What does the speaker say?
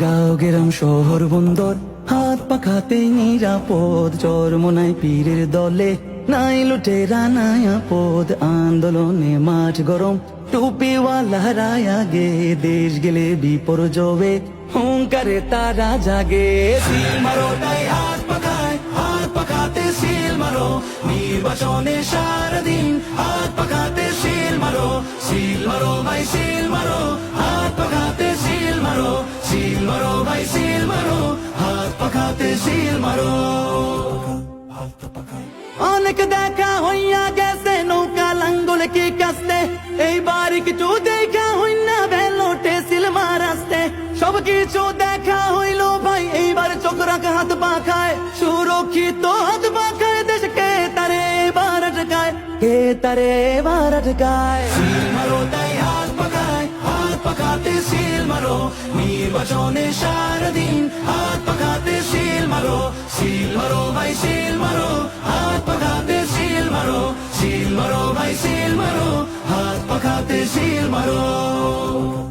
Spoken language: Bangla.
গাঁও, গেরাম, শহর, বন্দর, হাত পাখাতে নিরাপদ। চরমনাই পীরের দলে, নাই লুটেরা, নাই আপদ। আন্দোলনে মাঠ গরম, টুপিওয়ালা রায়া গে দেশ গেলে বিপর্যবে হুঙ্কারে তারা জাগে। সিল মারো হাত পাখায়, হাত পাখাতে সিল মারো। নির্বাচনে সারাদিন হাত পাখাতে সিল মারো। সিল মারো ভাই, সিল মারো। সিল মারো ভাই সিল মারো হাত পাখাতে সিল মারো অনেক দেখা হইয়া গেছে, নৌকা লাঙ্গল কি কাস্তে? এইবার কিছু দেখা হইনা বেলোটে সিলমার আসতে। সব কিছু দেখা হইল ভাই, এইবার চোখ রাখা, হাত পাখায়। সুরক্ষিত হাত পাখায়, দেশকে তারে এবার আটকায়। কে তারে এবার আটকায়? নির্বাচনে সারাদিন হাত পাখাতে শিল মারো শিল মারো ভাই, শিল মারো, হাত পাখাতে শিল মারো শিল মারো ভাই, শিল মারো, হাত পাখাতে শিল মারো।